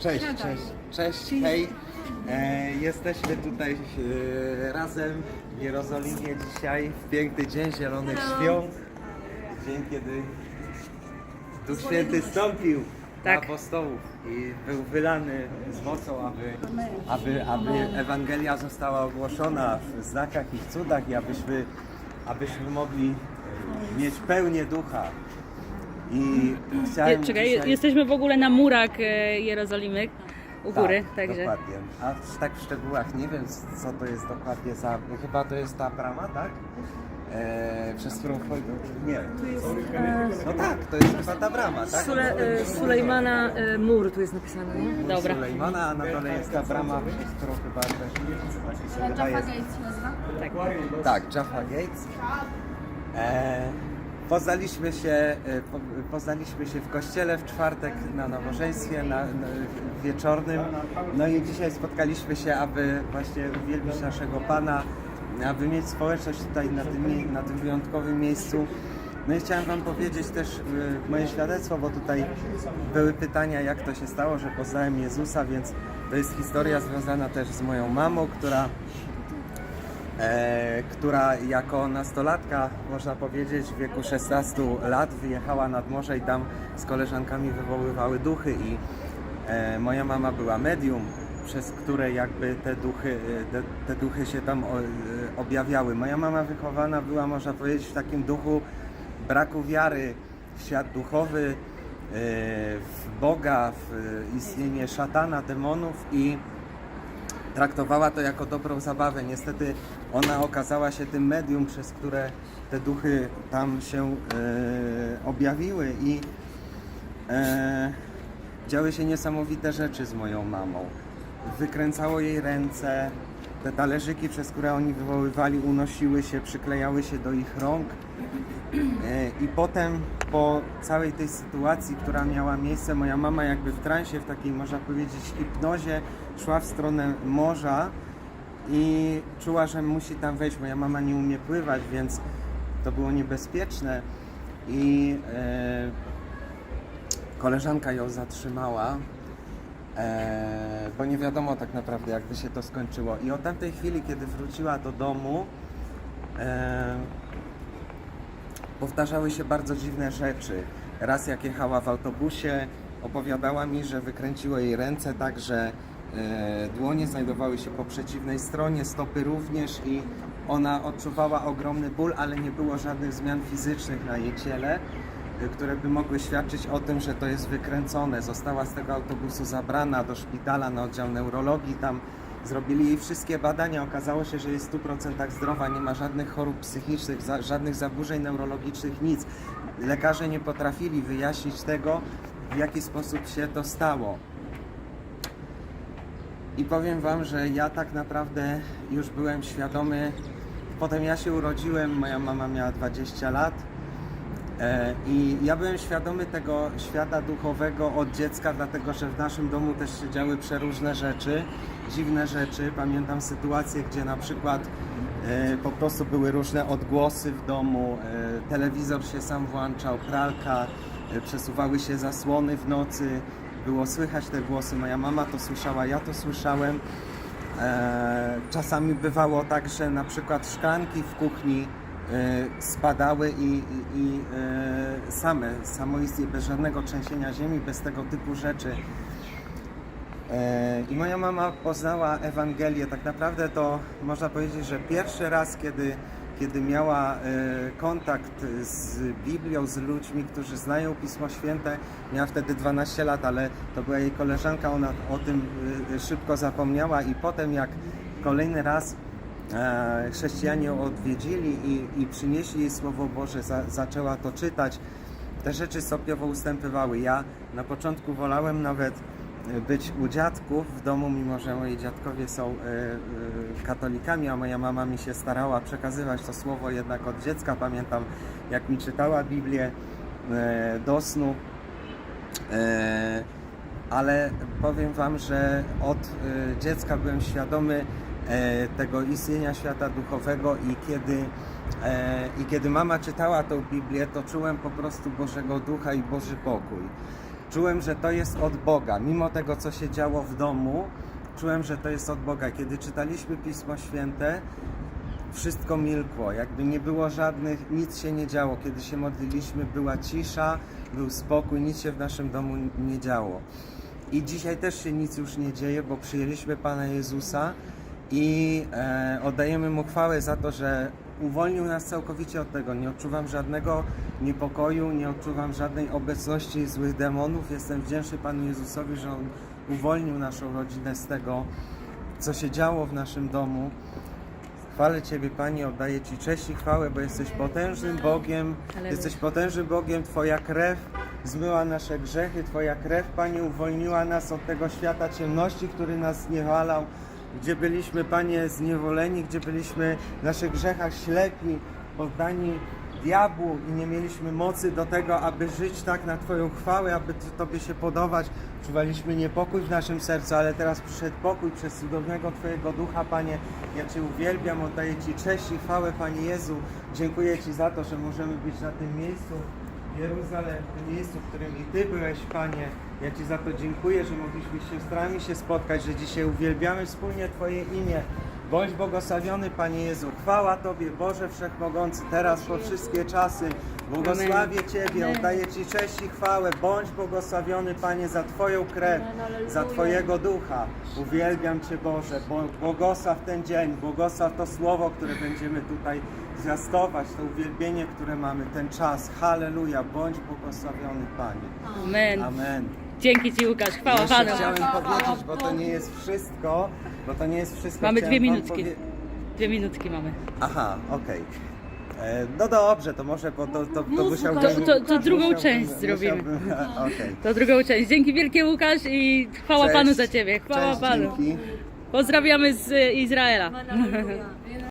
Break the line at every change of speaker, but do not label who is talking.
Cześć, cześć, cześć, hej. E, jesteśmy tutaj e, razem w Jerozolimie dzisiaj, w piękny dzień Zielonych Świąt. Dzień, kiedy Duch Święty stąpił
Tak.
na apostołów i był wylany z mocą, aby, aby, aby Ewangelia została ogłoszona w znakach i w cudach i abyśmy, abyśmy mogli mieć pełnię ducha. I chciałem
Je, czekaj,
dzisiaj...
jesteśmy w ogóle na murach e, Jerozolimy u góry,
tak,
także.
Dokładnie. A tak w szczegółach nie wiem, co to jest dokładnie za. Chyba to jest ta brama, tak? E, przez którą wchodzi. Nie. No tak, to jest chyba ta brama, tak?
Sule, e, Sulejmana e, Mur tu jest napisane, nie?
Dobra.
Sulejmana, a na dole jest ta brama, przez którą chyba też. Chyba jest, tak, Jaffa Gates. E, poznaliśmy, się, e, po, poznaliśmy się w kościele w czwartek na nabożeństwie na, na, wieczornym. No i dzisiaj spotkaliśmy się, aby właśnie uwielbić naszego Pana, aby mieć społeczność tutaj na tym, na tym wyjątkowym miejscu. No i chciałem Wam powiedzieć też e, moje świadectwo, bo tutaj były pytania, jak to się stało, że poznałem Jezusa, więc to jest historia związana też z moją mamą, która e, która jako nastolatka, można powiedzieć, w wieku 16 lat wyjechała nad morze i tam z koleżankami wywoływały duchy i e, moja mama była medium, przez które jakby te duchy, e, te, te duchy się tam e, objawiały. Moja mama wychowana była, można powiedzieć, w takim duchu braku wiary w świat duchowy, e, w Boga, w istnienie szatana, demonów i traktowała to jako dobrą zabawę. Niestety ona okazała się tym medium, przez które te duchy tam się e, objawiły i e, działy się niesamowite rzeczy z moją mamą. Wykręcało jej ręce, te talerzyki, przez które oni wywoływali, unosiły się, przyklejały się do ich rąk. E, I potem po całej tej sytuacji, która miała miejsce, moja mama jakby w transie, w takiej można powiedzieć hipnozie, szła w stronę morza i czuła, że musi tam wejść. Moja mama nie umie pływać, więc to było niebezpieczne. I e, koleżanka ją zatrzymała, e, bo nie wiadomo tak naprawdę, jakby się to skończyło. I od tamtej chwili, kiedy wróciła do domu, e, powtarzały się bardzo dziwne rzeczy. Raz jak jechała w autobusie, opowiadała mi, że wykręciło jej ręce tak, że e, dłonie znajdowały się po przeciwnej stronie, stopy również i ona odczuwała ogromny ból, ale nie było żadnych zmian fizycznych na jej ciele, które by mogły świadczyć o tym, że to jest wykręcone. Została z tego autobusu zabrana do szpitala na oddział neurologii, tam Zrobili jej wszystkie badania, okazało się, że jest w 100% zdrowa, nie ma żadnych chorób psychicznych, żadnych zaburzeń neurologicznych, nic. Lekarze nie potrafili wyjaśnić tego, w jaki sposób się to stało. I powiem Wam, że ja tak naprawdę już byłem świadomy. Potem ja się urodziłem, moja mama miała 20 lat. E, I ja byłem świadomy tego świata duchowego od dziecka, dlatego że w naszym domu też się działy przeróżne rzeczy, dziwne rzeczy. Pamiętam sytuacje, gdzie na przykład e, po prostu były różne odgłosy w domu, e, telewizor się sam włączał, pralka, przesuwały się zasłony w nocy, było słychać te głosy. Moja mama to słyszała, ja to słyszałem. Czasami bywało tak, że na przykład szklanki w kuchni spadały i, i, i e, same, samoistnie, bez żadnego trzęsienia ziemi, bez tego typu rzeczy. E, I moja mama poznała Ewangelię. Tak naprawdę to można powiedzieć, że pierwszy raz, kiedy, kiedy miała e, kontakt z Biblią, z ludźmi, którzy znają Pismo Święte, miała wtedy 12 lat, ale to była jej koleżanka, ona o tym e, szybko zapomniała i potem jak kolejny raz e, chrześcijanie ją odwiedzili i, i przynieśli jej Słowo Boże, za, zaczęła to czytać, te rzeczy stopniowo ustępywały. Ja na początku wolałem nawet e, być u dziadków w domu, mimo że moi dziadkowie są e, e, katolikami, a moja mama mi się starała przekazywać to słowo jednak od dziecka. Pamiętam, jak mi czytała Biblię e, do snu. E, ale powiem Wam, że od e, dziecka byłem świadomy e, tego istnienia świata duchowego i kiedy, e, i kiedy mama czytała tą Biblię, to czułem po prostu Bożego Ducha i Boży pokój. czułem, że to jest od Boga. Mimo tego, co się działo w domu, czułem, że to jest od Boga. Kiedy czytaliśmy Pismo Święte, wszystko milkło, jakby nie było żadnych, nic się nie działo. Kiedy się modliliśmy, była cisza, był spokój, nic się w naszym domu nie działo. I dzisiaj też się nic już nie dzieje, bo przyjęliśmy Pana Jezusa i e, oddajemy Mu chwałę za to, że uwolnił nas całkowicie od tego. Nie odczuwam żadnego niepokoju, nie odczuwam żadnej obecności złych demonów. Jestem wdzięczny Panu Jezusowi, że On uwolnił naszą rodzinę z tego, co się działo w naszym domu. Chwalę Ciebie, Panie, oddaję Ci cześć i chwałę, bo jesteś potężnym Bogiem. Jesteś potężnym Bogiem. Twoja krew zmyła nasze grzechy. Twoja krew, Panie, uwolniła nas od tego świata ciemności, który nas zniewalał. Gdzie byliśmy, Panie, zniewoleni, gdzie byliśmy w naszych grzechach ślepi, poddani diabłu i nie mieliśmy mocy do tego, aby żyć tak na Twoją chwałę, aby Tobie się podobać. Czuwaliśmy niepokój w naszym sercu, ale teraz przyszedł pokój przez cudownego Twojego Ducha, Panie. Ja Cię uwielbiam, oddaję Ci cześć i chwałę, Panie Jezu. Dziękuję Ci za to, że możemy być na tym miejscu Jeruzalem, w miejscu, w którym i Ty byłeś, Panie. Ja Ci za to dziękuję, że mogliśmy z siostrami się spotkać, że dzisiaj uwielbiamy wspólnie Twoje imię. Bądź błogosławiony, Panie Jezu. Chwała Tobie, Boże Wszechmogący, teraz po wszystkie czasy. Błogosławię Ciebie, oddaję Ci cześć i chwałę. Bądź błogosławiony, Panie, za Twoją krew, za Twojego ducha. Uwielbiam Cię, Boże. Bł- Błogosław ten dzień, błogosław to słowo, które będziemy tutaj zwiastować, to uwielbienie, które mamy, ten czas. Halleluja, bądź błogosławiony, Panie.
Amen.
Amen.
Dzięki Ci Łukasz, chwała
Jeszcze
Panu.
chciałem powiedzieć, bo to nie jest wszystko, bo to nie jest wszystko.
Mamy
Chciałem
dwie
wam
minutki.
powie-
Dwie minutki mamy.
Aha, okej. E, No dobrze, to może, bo to, to, to musiałbym...
To- to- to drugą
musiałbym-
część zrobimy.
musiałbym- Okej.
To drugą część. Dzięki wielkie Łukasz i chwała
Cześć.
Panu za Ciebie. Chwała
Cześć,
Panu.
dzięki.
Pozdrawiamy z Izraela.